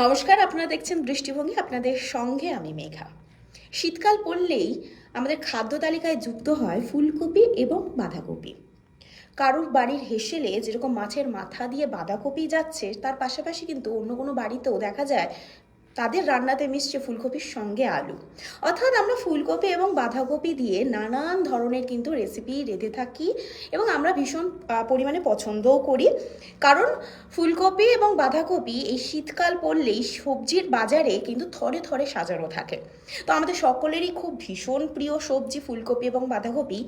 নমস্কার, আপনারা দেখছেন দৃষ্টিভঙ্গি, আপনাদের সঙ্গে আমি মেঘা। শীতকাল পড়লেই আমাদের খাদ্য তালিকায় যুক্ত হয় ফুলকপি এবং বাঁধাকপি। কারোর বাড়ির হেসেলে যেরকম মাছের মাথা দিয়ে বাঁধাকপি যাচ্ছে, তার পাশাপাশি কিন্তু অন্য কোনো বাড়িতেও দেখা যায় তাদের রান্নাতে মিশছে ফুলকপির সঙ্গে আলু। অর্থাৎ আমরা ফুলকপি এবং বাঁধাকপি দিয়ে নানান ধরনের কিন্তু রেসিপি রেঁধে থাকি এবং আমরা ভীষণ পরিমাণে পছন্দও করি। কারণ ফুলকপি এবং বাঁধাকপি এই শীতকাল পড়লেই সবজির বাজারে কিন্তু থরে থরে সাজানো থাকে। তো আমাদের সকলেরই খুব ভীষণ প্রিয় সবজি ফুলকপি এবং বাঁধাকপি।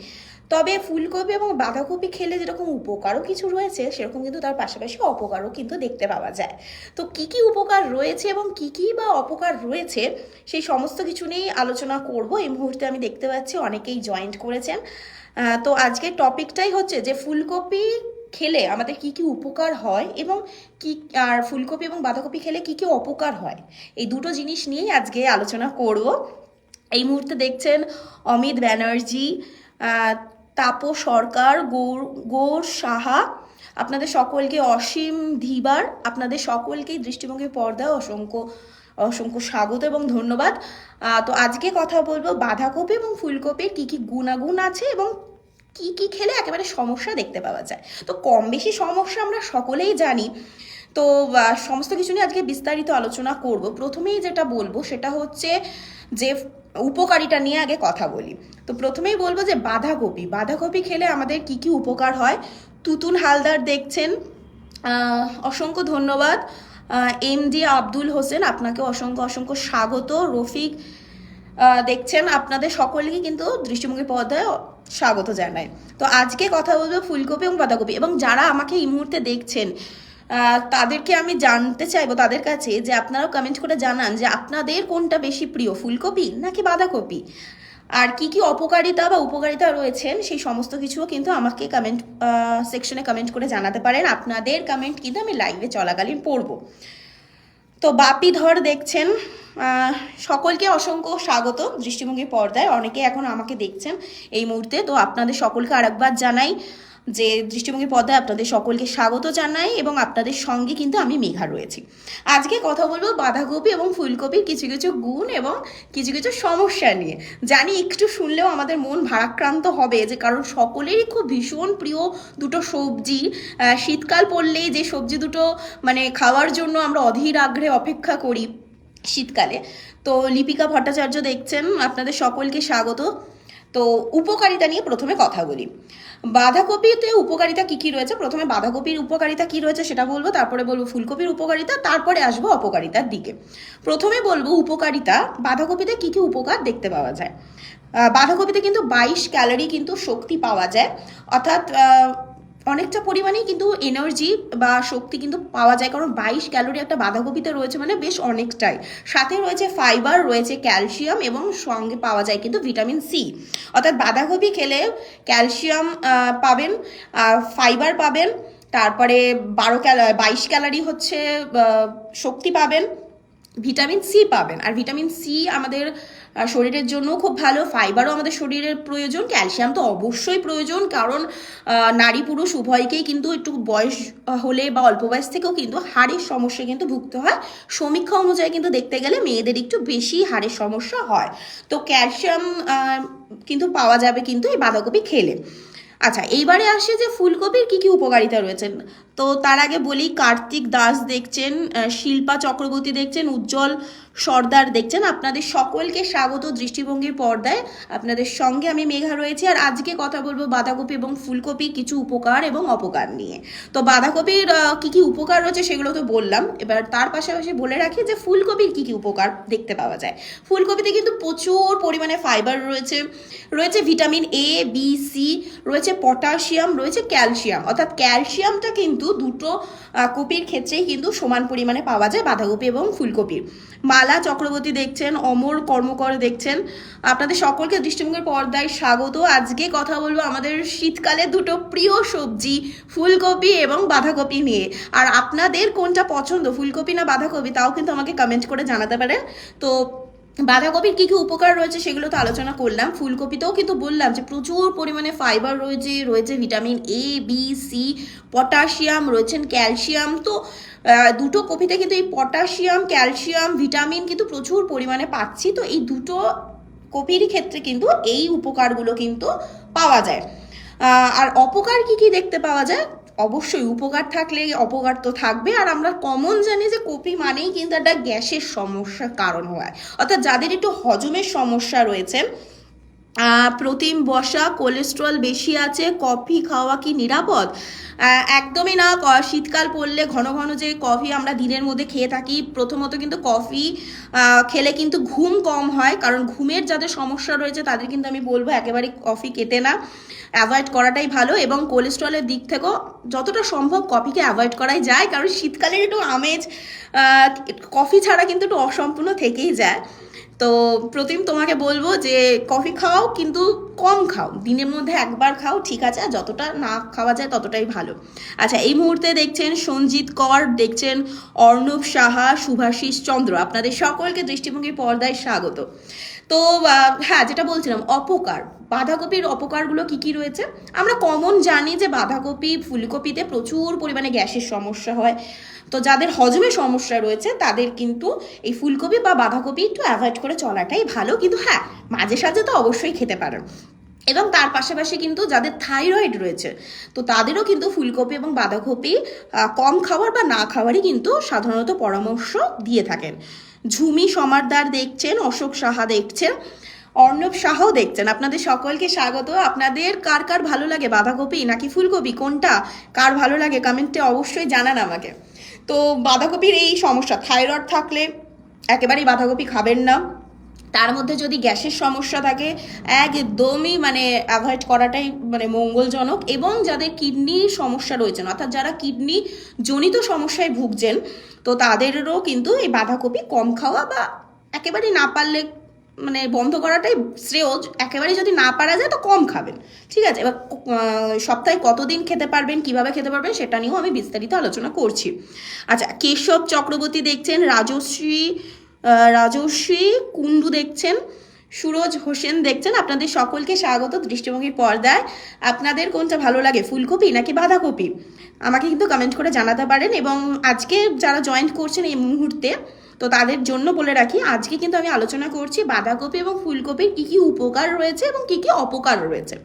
তবে ফুলকপি এবং বাঁধাকপি খেলে যেরকম উপকারও কিছু রয়েছে, সেরকম কিন্তু তার পাশাপাশি অপকারও কিন্তু দেখতে পাওয়া যায়। তো কি কি উপকার রয়েছে এবং কি কি বা অপকার রয়েছে, সেই সমস্ত কিছু নিয়েই আলোচনা করব। এই মুহূর্তে আমি দেখতে পাচ্ছি অনেকেই জয়েন্ট করেছেন। তো আজকের টপিকটাই হচ্ছে যে ফুলকপি খেলে আমাদের কি কি উপকার হয় এবং কি, আর ফুলকপি এবং বাঁধাকপি খেলে কি কি অপকার হয়? এই দুটো জিনিস নিয়েই আজকে আলোচনা করব। এই মুহূর্তে দেখছেন অমিত ব্যানার্জি তাপো সরকার, গৌর গৌর সাহা, আপনাদের সকলকে অসীম ধীবার, আপনাদের সকলকেই দৃষ্টিভঙ্গি পর্দায় অসংখ্য অসংখ্য স্বাগত এবং ধন্যবাদ। তো আজকে কথা বলব বাঁধাকপি এবং ফুলকপির কি কি গুণাগুণ আছে এবং কি কি খেলে একেবারে সমস্যা দেখতে পাওয়া যায়। তো কম বেশি সমস্যা আমরা সকলেই জানি। তো সমস্ত কিছু নিয়ে আজকে বিস্তারিত আলোচনা করব। প্রথমেই যেটা বলব সেটা হচ্ছে যে উপকারিতা নিয়ে আগে কথা বলি। তো প্রথমেই বলব যে বাঁধাকপি। বাঁধাকপি খেলে আমাদের কি কি উপকার হয়? তুতুন হালদার দেখছেন। অসংখ্য ধন্যবাদ। এম ডি আব্দুল হোসেন, আপনাকে অসংখ্য অসংখ্য স্বাগত, রফিক দেখছেন আপনাদের সকলকে কিন্তু দৃষ্টিভঙ্গি পর্দায় স্বাগত জানাই। তো আজকে কথা বলব ফুলকপি এবং বাঁধাকপি এবং যারা আমাকে এই মুহূর্তে দেখছেন তাদেরকে আমি জানতে চাইব তাদের কাছে যে আপনারাও কমেন্ট করে জানান যে আপনাদের কোনটা বেশি প্রিয়, ফুলকপি নাকি বাঁধাকপি? আর কি কি অপকারিতা বা উপকারিতা রয়েছেন সেই সমস্ত কিছুও কিন্তু আমাকে কমেন্ট সেকশনে কমেন্ট করে জানাতে পারেন। আপনাদের কমেন্ট কিন্তু আমি লাইভে চলাকালীন পড়ব। তো বাপি ধর দেখছেন সকলকে অসংখ্য স্বাগত দৃষ্টিভঙ্গি পর্দায়। অনেকে এখন আমাকে দেখছেন এই মুহূর্তে। তো আপনাদের সকলকে আরেকবার জানাই যে দৃষ্টিভঙ্গি পর্দায় আপনাদের সকলকে স্বাগত জানাই এবং আপনাদের সঙ্গে কিন্তু আমি মেঘা রয়েছি। আজকে কথা বলব বাঁধাকপি এবং ফুলকপির কিছু কিছু গুণ এবং কিছু কিছু সমস্যা নিয়ে। জানি একটু শুনলেও আমাদের মন ভারাক্রান্ত হবে যে কারণ সকলেরই খুব ভীষণ প্রিয় দুটো সবজি। শীতকাল পড়লেই যে সবজি দুটো মানে খাওয়ার জন্য আমরা অধীর আগ্রহে অপেক্ষা করি শীতকালে। তো লিপিকা ভট্টাচার্য দেখছেন, আপনাদের সকলকে স্বাগত। তো উপকারিতা নিয়ে প্রথমে কথা বলি। বাঁধাকপিতে উপকারিতা কি কি রয়েছে? প্রথমে বাঁধাকপির উপকারিতা কি রয়েছে সেটা বলব, তারপরে বলব ফুলকপির উপকারিতা, তারপরে আসব অপকারিতার দিকে। প্রথমে বলব উপকারিতা, বাঁধাকপিতে কি কি উপকার দেখতে পাওয়া যায়? বাঁধাকপিতে কিন্তু বাইশ ক্যালোরি কিন্তু শক্তি পাওয়া যায়। অর্থাৎ অনেকটা পরিমাণেই কিন্তু এনার্জি বা শক্তি কিন্তু পাওয়া যায়, কারণ বাইশ ক্যালোরি একটা বাঁধাকপিতে রয়েছে মানে বেশ অনেকটাই। সাথে রয়েছে ফাইবার রয়েছে ক্যালসিয়াম এবং সঙ্গে পাওয়া যায় কিন্তু ভিটামিন সি অর্থাৎ বাঁধাকপি খেলে ক্যালসিয়াম পাবেন ফাইবার পাবেন, তারপরে বারো ক্যালা বাইশ ক্যালোরি হচ্ছে শক্তি পাবেন ভিটামিন সি পাবেন। আর ভিটামিন সি আমাদের শরীরের জন্য খুব ভালো। ফাইবারও আমাদের শরীরের প্রয়োজন ক্যালসিয়াম তো অবশ্যই প্রয়োজন, কারণ নারী পুরুষ উভয়কেই কিন্তু একটু বয়স হলে বা অল্প বয়স থেকেও কিন্তু হাড়ের সমস্যা কিন্তু ভুগতে হয়। সমীক্ষা অনুযায়ী কিন্তু দেখতে গেলে মেয়েদের একটু বেশি হাড়ের সমস্যা হয়। তো ক্যালসিয়াম কিন্তু পাওয়া যাবে কিন্তু এই বাঁধাকপি খেলে। আচ্ছা এইবারে আসে যে ফুলকপির কি কি উপকারিতা রয়েছে? তো তার আগে বলি, কার্তিক দাস দেখছেন শিল্পা চক্রবর্তী দেখছেন, উজ্জ্বল সর্দার দেখছেন, আপনাদের সকলকে স্বাগত দৃষ্টিভঙ্গির পর্দায়। আপনাদের সঙ্গে আমি মেঘা রয়েছি, আর আজকে কথা বলব বাঁধাকপি এবং ফুলকপির কিছু উপকার এবং অপকার নিয়ে। তো বাঁধাকপির কি কি উপকার রয়েছে সেগুলো তো বললাম, এবার তার পাশাপাশি বলে রাখি যে ফুলকপির কি কি উপকার দেখতে পাওয়া যায়। ফুলকপিতে কিন্তু প্রচুর পরিমাণে ফাইবার রয়েছে রয়েছে ভিটামিন এ বি সি রয়েছে পটাশিয়াম, রয়েছে ক্যালসিয়াম। অর্থাৎ ক্যালসিয়ামটা কিন্তু দুটো কপির ক্ষেত্রেই কিন্তু সমান পরিমাণে পাওয়া যায় বাঁধাকপি এবং ফুলকপির মালা চক্রবর্তী দেখছেন, অমর কর্মকর দেখছেন। আপনাদের সকলকে দৃষ্টিভঙ্গের পর্দায় স্বাগত। আজকে কথা বলব আমাদের শীতকালে দুটো প্রিয় সবজি, ফুলকপি এবং বাঁধাকপি নিয়ে। আর আপনাদের কোনটা পছন্দ, ফুলকপি না বাঁধাকপি, তাও কিন্তু আমাকে কমেন্ট করে জানাতে পারেন। তো বাঁধাকপির কী কী উপকার রয়েছে সেগুলো তো আলোচনা করলাম। ফুলকপিতেও কিন্তু বললাম যে প্রচুর পরিমাণে ফাইবার রয়েছে রয়েছে vitamin A B C potassium রয়েছেন ক্যালসিয়াম তো দুটো কপিতে কিন্তু এই পটাশিয়াম ক্যালসিয়াম ভিটামিন কিন্তু প্রচুর পরিমাণে পাচ্ছি। তো এই দুটো কপির ক্ষেত্রে কিন্তু এই উপকারগুলো কিন্তু পাওয়া যায়। আর অপকার কি কি দেখতে পাওয়া যায়? অবশ্যই উপকার থাকলে অপকার তো থাকবে। আর আমরা কমন জানি যে কপি মানেই কিন্তু একটা গ্যাসের সমস্যার কারণ হয়। অর্থাৎ যাদের একটু হজমের সমস্যা রয়েছে প্রোটিন বসা কোলেস্ট্রল বেশি আছে, কফি খাওয়া কি নিরাপদ? একদমই না শীতকাল পড়লে ঘন ঘন যে কফি আমরা দিনের মধ্যে খেয়ে থাকি, প্রথমত কিন্তু কফি খেলে কিন্তু ঘুম কম হয়, কারণ ঘুমের যাদের সমস্যা রয়েছে তাদের কিন্তু আমি বলব একেবারে কফি খেতে না, অ্যাভয়েড করাটাই ভালো এবং কোলেস্ট্রলের দিক থেকেও যতটা সম্ভব কফিকে অ্যাভয়েড করাই যায়, কারণ শীতকালের একটু আমেজ কফি ছাড়া কিন্তু একটু অসম্পূর্ণ থেকেই যায়। তো প্রতিম তোমাকে বলব যে কফি খাও, কিন্তু কম খাও। দিনের মধ্যে একবার খাও, ঠিক আছে? আর যতটা না খাওয়া যায়, ততটাই ভালো। আচ্ছা এই মুহূর্তে দেখছেন সঞ্জিত কর, দেখছেন অর্ণব সাহা, শুভাশিস চন্দ্র। আপনাদের সকলকে দৃষ্টিভঙ্গি পর্দায় স্বাগত। তো হ্যাঁ যেটা বলছিলাম, অপকার। বাঁধাকপির অপকারগুলো কি কি রয়েছে? আমরা কমন জানি যে বাঁধাকপি, ফুলকপিতে প্রচুর পরিমাণে গ্যাসের সমস্যা হয়। তো যাদের হজমের সমস্যা রয়েছে, তাদের কিন্তু এই ফুলকপি বা বাঁধাকপি একটু অ্যাভয়েড করে চলাটাই ভালো। কিন্তু হ্যাঁ মাঝে সাঝে তো অবশ্যই খেতে পারেন। এবং তার পাশাপাশি কিন্তু যাদের থাইরয়েড রয়েছে, তো তাদেরও কিন্তু ফুলকপি এবং বাঁধাকপি কম খাওয়ার বা না খাওয়ারই কিন্তু সাধারণত পরামর্শ দিয়ে থাকেন। ঝুমি সমারদার দেখছেন, অশোক সাহা দেখছেন। অর্ণব সাহাও দেখছেন। আপনাদের সকলকে স্বাগত। আপনাদের কার কার ভালো লাগে? বাঁধাকপি নাকি ফুলকপি? কোনটা কার ভালো লাগে? কমেন্টে অবশ্যই জানান আমাকে। তো বাঁধাকপির এই সমস্যা, থাইরয়েড থাকলে একেবারেই বাঁধাকপি খাবেন না। তার মধ্যে যদি গ্যাসের সমস্যা থাকে, একদমই মানে অ্যাভয়েড করাটাই মানে মঙ্গলজনক। এবং যাদের কিডনির সমস্যা রয়েছেন অর্থাৎ যারা কিডনি জনিত সমস্যায় ভুগছেন, তো তাদেরও কিন্তু এই বাঁধাকপি কম খাওয়া বা একেবারেই না পারলে মানে বন্ধ করাটাই শ্রেয় একেবারে যদি না পারা যায় তো কম খাবেন। ঠিক আছে? এবার সপ্তাহে কতদিন খেতে পারবেন, কীভাবে খেতে পারবেন সেটা নিয়েও আমি বিস্তারিত আলোচনা করছি। আচ্ছা কেশব চক্রবর্তী দেখছেন, রাজশ্রী রাজশ্রী কুন্ডু দেখছেন, সুরজ হোসেন দেখছেন, আপনাদের সকলকে স্বাগত দৃষ্টিভঙ্গির পর্দায়। আপনাদের কোনটা ভালো লাগে, ফুলকপি নাকি বাঁধাকপি? আমাকে কিন্তু কমেন্ট করে জানাতে পারেন এবং আজকে যারা জয়েন্ট করছেন এই মুহূর্তে তো তাদের জন্য বলে রাখি, আজকে কিন্তু আমি আলোচনা করছি বাঁধাকপি এবং ফুলকপির কী কী উপকার রয়েছে এবং কী কী অপকার রয়েছে।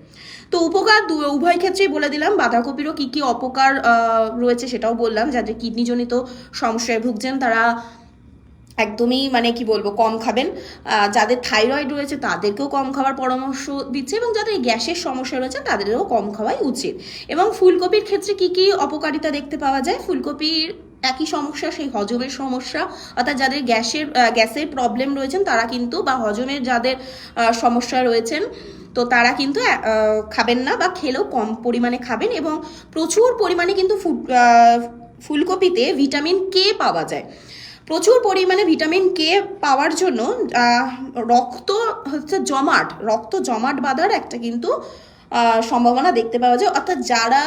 তো উপকার উভয় ক্ষেত্রেই বলে দিলাম, বাঁধাকপিরও কী কী অপকার রয়েছে সেটাও বললাম যাদের কিডনিজনিত সমস্যায় ভুগছেন তারা একদমই মানে কি বলব, কম খাবেন। যাদের থাইরয়েড রয়েছে তাদেরকেও কম খাওয়ার পরামর্শ দিচ্ছে এবং যাদের গ্যাসের সমস্যা রয়েছে তাদেরও কম খাওয়াই উচিত। এবং ফুলকপির ক্ষেত্রে কি কি অপকারিতা দেখতে পাওয়া যায়? ফুলকপির একই সমস্যা, সেই হজমের সমস্যা, অর্থাৎ যাদের গ্যাসের গ্যাসের প্রবলেম রয়েছেন, তারা কিন্তু, বা হজমের যাদের সমস্যা রয়েছেন, তো তারা কিন্তু খাবেন না বা খেলেও কম পরিমাণে খাবেন এবং প্রচুর পরিমাণে কিন্তু ফুল ফুলকপিতে ভিটামিন কে পাওয়া যায়। প্রচুর পরিমাণে ভিটামিন কে পাওয়ার জন্য রক্ত হচ্ছে জমাট, রক্ত জমাট বাঁধার একটা কিন্তু সম্ভাবনা দেখতে পাওয়া যায়। অর্থাৎ যারা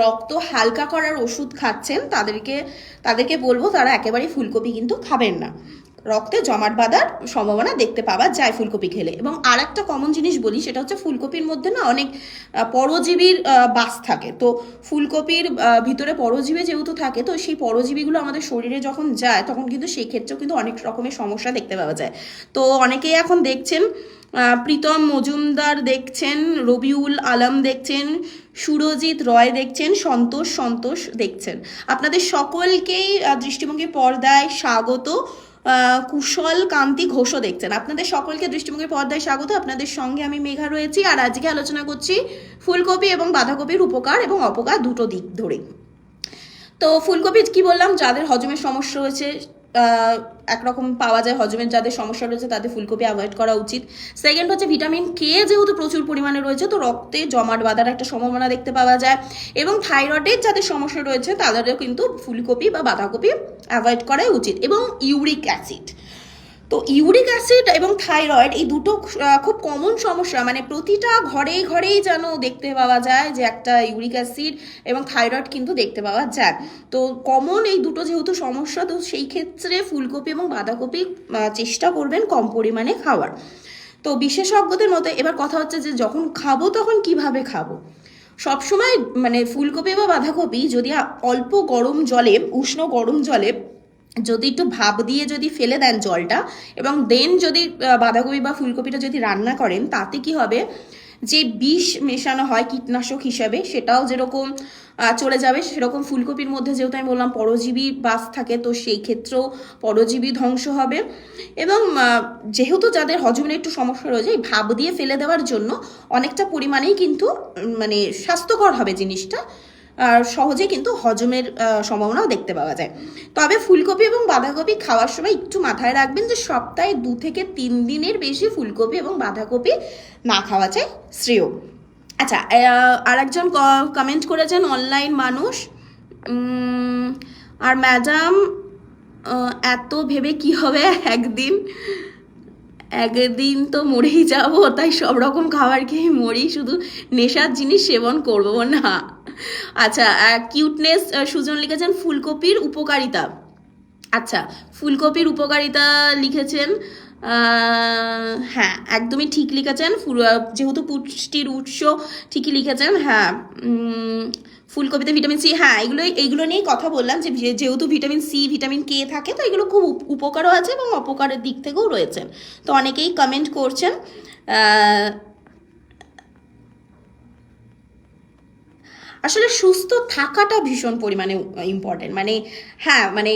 রক্ত হালকা করার ওষুধ খাচ্ছেন, তাদেরকে তাদেরকে বলব তারা একেবারেই ফুলকপি কিন্তু খাবেন না। রক্তে জমাট বাঁধার সম্ভাবনা দেখতে পাওয়া যায় ফুলকপি খেলে। এবং আর একটা কমন জিনিস বলি, সেটা হচ্ছে ফুলকপির মধ্যে না অনেক পরজীবীর বাস থাকে। তো ফুলকপির ভিতরে পরজীবী যেহেতু থাকে, তো সেই পরজীবীগুলো আমাদের শরীরে যখন যায়, তখন কিন্তু সেই ক্ষেত্রেও কিন্তু অনেক রকমের সমস্যা দেখতে পাওয়া যায়। তো অনেকেই এখন দেখছেন প্রীতম মজুমদার দেখছেন রবিউল আলম দেখছেন সুরজিৎ রয় দেখছেন সন্তোষ সন্তোষ দেখছেন। আপনাদের সকলকেই দৃষ্টিভঙ্গি পর্দায় স্বাগত। কুশল কান্তি ঘোষও দেখছেন। আপনাদের সকলকে দৃষ্টিভঙ্গির পর্দায় স্বাগত। আপনাদের সঙ্গে আমি মেঘা রয়েছি আর আজকে আলোচনা করছি ফুলকপি এবং বাঁধাকপির উপকার এবং অপকার দুটো দিক ধরে। তো ফুলকপি কি বললাম? যাদের হজমের সমস্যা আহ, একরকম পাওয়া যায়, হজমের যাদের সমস্যা রয়েছে তাদের ফুলকপি অ্যাভয়েড করা উচিত। সেকেন্ড হচ্ছে ভিটামিন কে যেহেতু প্রচুর পরিমাণে রয়েছে, তো রক্তে জমাট বাঁধার একটা সম্ভাবনা দেখতে পাওয়া যায়। এবং থাইরয়েডের যাদের সমস্যা রয়েছে, তাদেরও কিন্তু ফুলকপি বা বাঁধাকপি অ্যাভয়েড করাই উচিত। এবং ইউরিক অ্যাসিড তো ইউরিক অ্যাসিড এবং থাইরয়েড এই দুটো খুব কমন সমস্যা। মানে প্রতিটা ঘরেই ঘরেই যেন দেখতে পাওয়া যায় যে একটা ইউরিক অ্যাসিড এবং থাইরয়েড কিন্তু দেখতে পাওয়া যায়। তো কমন এই দুটো যেহেতু সমস্যা, তো সেই ক্ষেত্রে ফুলকপি এবং বাঁধাকপি চেষ্টা করবেন কম পরিমাণে খাওয়ার। তো বিশেষজ্ঞদের মতে এবার কথা হচ্ছে যে যখন খাব তখন কীভাবে খাব? সবসময় মানে ফুলকপি বা বাঁধাকপি যদি অল্প গরম জলে, উষ্ণ গরম জলে যদি একটু ভাপ দিয়ে যদি ফেলে দেন জলটা, এবং দেন যদি বাঁধাকপি বা ফুলকপিটা যদি রান্না করেন, তাতে কি হবে? যে বিষ মেশানো হয় কীটনাশক হিসাবে, সেটাও যেরকম চলে যাবে। সেরকম ফুলকপির মধ্যে যেহেতু আমি বললাম পরজীবী বাস থাকে, তো সেই ক্ষেত্রেও পরজীবী ধ্বংস হবে। এবং যেহেতু যাদের হজমের একটু সমস্যা রয়েছে, এই ভাপ দিয়ে ফেলে দেওয়ার জন্য অনেকটা পরিমাণেই কিন্তু মানে স্বাস্থ্যকর হবে জিনিসটা। সহজে কিন্তু হজমের সম্ভাবনাও দেখতে পাওয়া যায়। তবে ফুলকপি এবং বাঁধাকপি খাওয়ার সময় একটু মাথায় রাখবেন যে সপ্তাহে দু থেকে তিন দিনের বেশি ফুলকপি এবং বাঁধাকপি না খাওয়া চাই, শ্রেয়। আচ্ছা আর একজন কমেন্ট করেছেন, অনলাইন মানুষ। আর ম্যাডাম এত ভেবে কি হবে একদিন? একদিন তো মরেই যাব, তাই সব রকম খাবার খেয়ে মরি শুধু নেশার জিনিস সেবন করব না। আচ্ছা কিউটনেস সুজন লিখেছেন ফুলকপির উপকারিতা। আচ্ছা ফুলকপির উপকারিতা লিখেছেন হ্যাঁ একদমই ঠিক লিখেছেন। যেহেতু পুষ্টির উৎস ঠিকই লিখেছেন হ্যাঁ ফুলকপিতে ভিটামিন সি হ্যাঁ এগুলো এইগুলো নিয়েই কথা বললাম যে- যেহেতু ভিটামিন সি, ভিটামিন কে থাকে, তো এগুলো খুব উপকারও আছে এবং অপকারের দিক থেকেও রয়েছে। তো অনেকেই কমেন্ট করছেন আসলে সুস্থ থাকাটা ভীষণ পরিমাণে ইম্পর্টেন্ট মানে হ্যাঁ মানে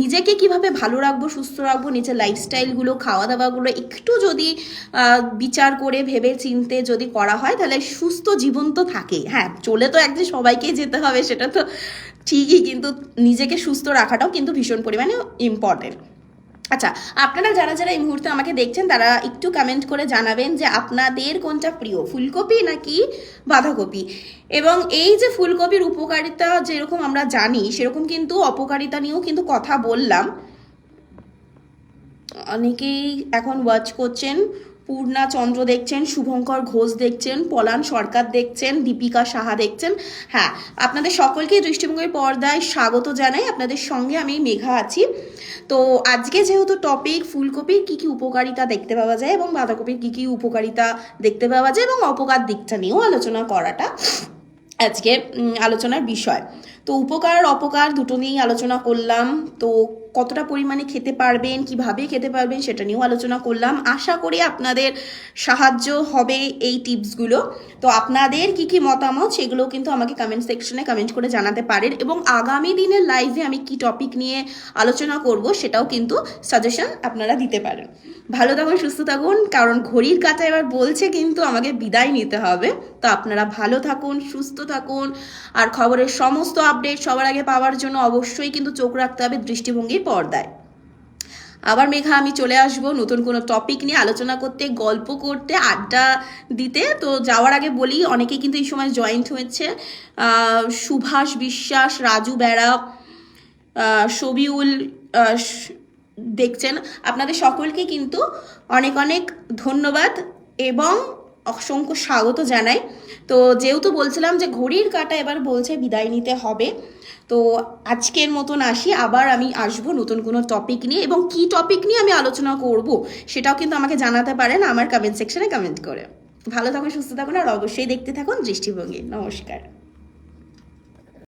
নিজেকে কীভাবে ভালো রাখব, সুস্থ রাখব, নিজের লাইফস্টাইলগুলো খাওয়া দাওয়াগুলো একটু যদি বিচার করে ভেবে চিনতে যদি করা হয়, তাহলে সুস্থ জীবন তো থাকেই। হ্যাঁ চলে তো একদিন সবাইকেই যেতে হবে, সেটা তো ঠিকই, কিন্তু নিজেকে সুস্থ রাখাটাও কিন্তু ভীষণ পরিমাণে ইম্পর্টেন্ট আচ্ছা আপনারা যারা যারা এই মুহূর্তে আমাকে দেখছেন, তারা একটু কমেন্ট করে জানাবেন যে আপনাদের কোনটা প্রিয়, ফুলকপি নাকি বাঁধাকপি? এবং এই যে ফুলকপির উপকারিতা যেরকম আমরা জানি, সেরকম কিন্তু অপকারিতা নিয়েও কিন্তু কথা বললাম। অনেকেই এখন ওয়াচ করছেন পূর্ণা চন্দ্র দেখছেন, শুভঙ্কর ঘোষ দেখছেন, পলান সরকার দেখছেন, দীপিকা সাহা দেখছেন। হ্যাঁ আপনাদের সকলকে দৃষ্টিভঙ্গির পর্দায় স্বাগত জানাই। আপনাদের সঙ্গে আমি মেঘা আছি। তো আজকে যেহেতু টপিক ফুলকপির কী কী উপকারিতা দেখতে পাওয়া যায় এবং বাঁধাকপির কী কী উপকারিতা দেখতে পাওয়া যায় এবং অপকার দিকটা নিয়েও আলোচনা করাটা আজকে আলোচনার বিষয়। তো উপকার, অপকার দুটো নিয়েই আলোচনা করলাম। তো কতটা পরিমাণে খেতে পারবেন, কীভাবে খেতে পারবেন সেটা নিয়েও আলোচনা করলাম। আশা করি আপনাদের সাহায্য হবে এই টিপসগুলো। তো আপনাদের কি কি মতামত সেগুলো কিন্তু আমাকে কমেন্ট সেকশনে কমেন্ট করে জানাতে পারেন এবং আগামী দিনের লাইভে আমি কি টপিক নিয়ে আলোচনা করব সেটাও কিন্তু সাজেশন আপনারা দিতে পারেন। ভালো থাকুন, সুস্থ থাকুন, কারণ ঘড়ির কাটা এবার বলছে কিন্তু আমাকে বিদায় নিতে হবে। তো আপনারা ভালো থাকুন, সুস্থ থাকুন। আর খবরের সমস্ত আপডেট সবার আগে পাওয়ার জন্য অবশ্যই কিন্তু চোখ রাখতে হবে দৃষ্টিভঙ্গির পর্দায়। আবার মেঘা, আমি চলে আসব নতুন কোনো টপিক নিয়ে আলোচনা করতে, গল্প করতে, আড্ডা দিতে। তো যাওয়ার আগে বলি অনেকে কিন্তু এই সময় জয়েন্ট হয়েছে। সুভাষ বিশ্বাস, রাজু বেড়া সবিউল দেখছেন। আপনাদের সকলকে কিন্তু অনেক অনেক ধন্যবাদ এবং অসংখ্য স্বাগত জানাই। তো যেহেতু বলছিলাম যে ঘড়ির কাটা এবার বলছে বিদায় নিতে হবে, তো আজকের মতন আসি। আবার আমি আসব নতুন কোনো টপিক নিয়ে এবং কি টপিক নিয়ে আমি আলোচনা করব সেটাও কিন্তু আমাকে জানাতে পারেন আমার কমেন্ট সেকশনে কমেন্ট করে। ভালো থাকুন, সুস্থ থাকুন আর অবশ্যই দেখতে থাকুন দৃষ্টিভঙ্গি। নমস্কার।